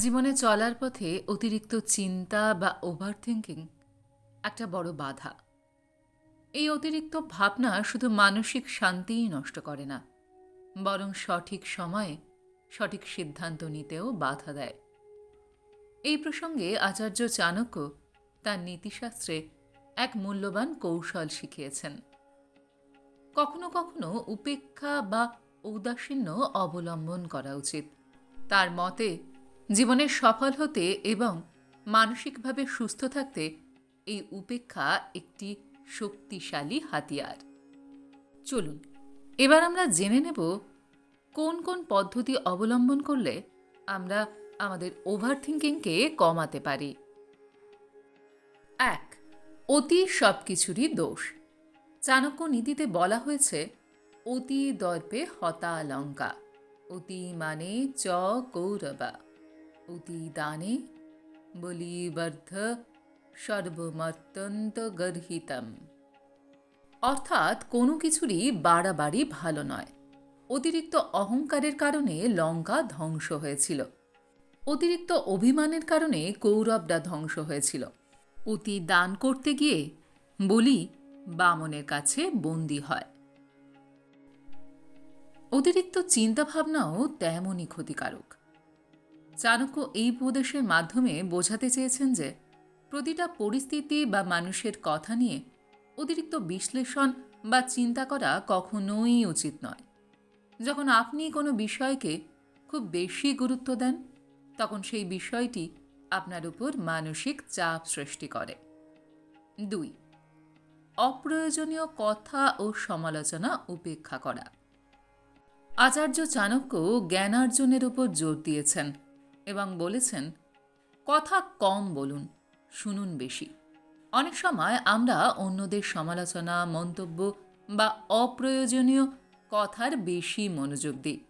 জীবনে চলার পথে অতিরিক্ত চিন্তা বা ওভার থিঙ্কিং একটা বড় বাধা। এই অতিরিক্ত ভাবনা শুধু মানসিক শান্তিই নষ্ট করে না, বরং সঠিক সময়ে সঠিক সিদ্ধান্ত নিতেও বাধা দেয়। এই প্রসঙ্গে আচার্য চাণক্য তার নীতিশাস্ত্রে এক মূল্যবান কৌশল শিখিয়েছেন। কখনো কখনো উপেক্ষা বা ঔদাসীন্য অবলম্বন করা উচিত। তার মতে জীবনে সফল হতে এবং মানসিকভাবে সুস্থ থাকতে এই উপেক্ষা একটি শক্তিশালী হাতিয়ার। চলুন, এবার আমরা জেনে নেব কোন কোন পদ্ধতি অবলম্বন করলে আমরা আমাদের ওভার থিঙ্কিংকে কমাতে পারি। এক, অতি সব কিছুরই দোষ। চাণক্য নীতিতে বলা হয়েছে, অতি দর্পে হতা লঙ্কা অতি মানে চ কৌরবা। অতি দানে বলিবর্ধ সর্বমর্তন্ত গর্হিতম অর্থাৎ কোনো কিছুরই বাড়াবাড়ি ভালো নয়। অতিরিক্ত অহংকারের কারণে লঙ্কা ধ্বংস হয়েছিল। অতিরিক্ত অভিমানের কারণে কৌরবরা ধ্বংস হয়েছিল। অতি দান করতে গিয়ে বলি বামনের কাছে বন্দি হয়। অতিরিক্ত চিন্তাভাবনাও তেমনই ক্ষতিকারক। চাণক্য এই উপদেশের মাধ্যমে বোঝাতে চেয়েছেন যে, প্রতিটা পরিস্থিতি বা মানুষের কথা নিয়ে অতিরিক্ত বিশ্লেষণ বা চিন্তা করা কখনোই উচিত নয়। যখন আপনি কোনো বিষয়কে খুব বেশি গুরুত্ব দেন, তখন সেই বিষয়টি আপনার উপর মানসিক চাপ সৃষ্টি করে। দুই, অপ্রয়োজনীয় কথা ও সমালোচনা উপেক্ষা করা। আচার্য চাণক্য জ্ঞানার্জনের উপর জোর দিয়েছেন। এবং বলেছেন, কথা কম বলুন, শুনুন বেশি। অনেক সময় আমরা অন্যদের সমালোচনা, মন্তব্য বা অপ্রয়োজনীয় কথার বেশি মনোযোগ দিই,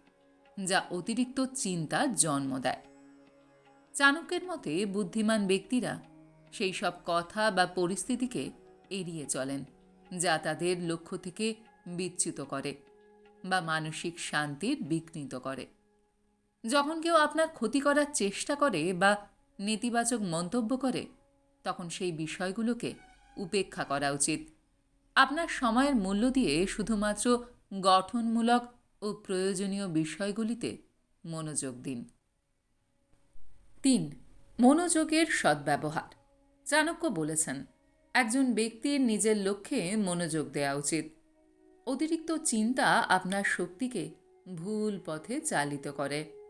যা অতিরিক্ত চিন্তার জন্ম দেয়। চাণক্যের মতে বুদ্ধিমান ব্যক্তিরা সেই সব কথা বা পরিস্থিতিকে এড়িয়ে চলেন, যা তাদের লক্ষ্য থেকে বিচ্যুত করে বা মানসিক শান্তির বিঘ্নিত করে। যখন কেউ আপনার ক্ষতি করার চেষ্টা করে বা নেতিবাচক মন্তব্য করে, তখন সেই বিষয়গুলোকে উপেক্ষা করা উচিত। আপনার সময়ের মূল্য দিয়ে শুধুমাত্র গঠনমূলক ও প্রয়োজনীয় বিষয়গুলিতে মনোযোগ দিন। তিন, মনোযোগের সদ্ব্যবহার। চাণক্য বলেছেন, একজন ব্যক্তির নিজের লক্ষ্যে মনোযোগ দেওয়া উচিত। অতিরিক্ত চিন্তা আপনার শক্তিকে ভুল পথে চালিত করে।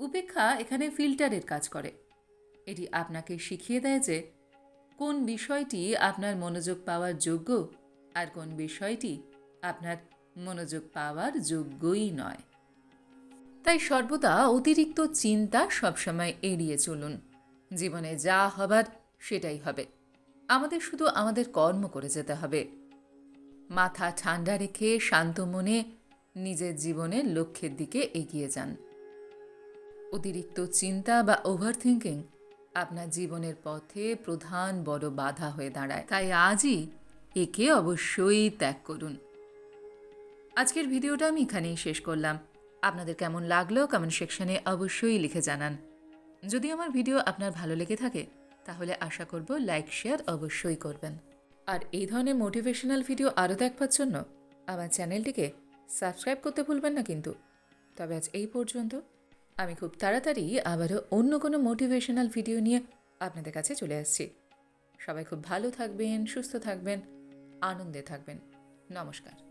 উপেক্ষা এখানে ফিল্টারের কাজ করে। এটি আপনাকে শিখিয়ে দেয় যে কোন বিষয়টি আপনার মনোযোগ পাওয়ার যোগ্য আর কোন বিষয়টি আপনার মনোযোগ পাওয়ার যোগ্যই নয়। তাই সর্বদা অতিরিক্ত চিন্তা সবসময় এড়িয়ে চলুন। জীবনে যা হবার সেটাই হবে। আমাদের শুধু আমাদের কর্ম করে যেতে হবে। মাথা ঠান্ডা রেখে শান্ত মনে নিজের জীবনের লক্ষ্যের দিকে এগিয়ে যান। অতিরিক্ত চিন্তা বা ওভার থিঙ্কিং আপনার জীবনের পথে প্রধান বড় বাধা হয়ে দাঁড়ায়। তাই আজই একে অবশ্যই ত্যাগ করুন। আজকের ভিডিওটা আমি এখানেই শেষ করলাম। আপনাদের কেমন লাগল কমেন্ট সেকশনে অবশ্যই লিখে জানান। যদি আমার ভিডিও আপনার ভালো লেগে থাকে, তাহলে আশা করব লাইক শেয়ার অবশ্যই করবেন। আর এই ধরনের মোটিভেশনাল ভিডিও আরও দেখবার জন্য আমার চ্যানেলটিকে সাবস্ক্রাইব করতে ভুলবেন না কিন্তু। তবে আজ এই পর্যন্ত। আমি খুব তাড়াতাড়ি আবারও অন্য কোনো মোটিভেশনাল ভিডিও নিয়ে আপনাদের কাছে চলে আসছি। সবাই খুব ভালো থাকবেন, সুস্থ থাকবেন, আনন্দে থাকবেন। নমস্কার।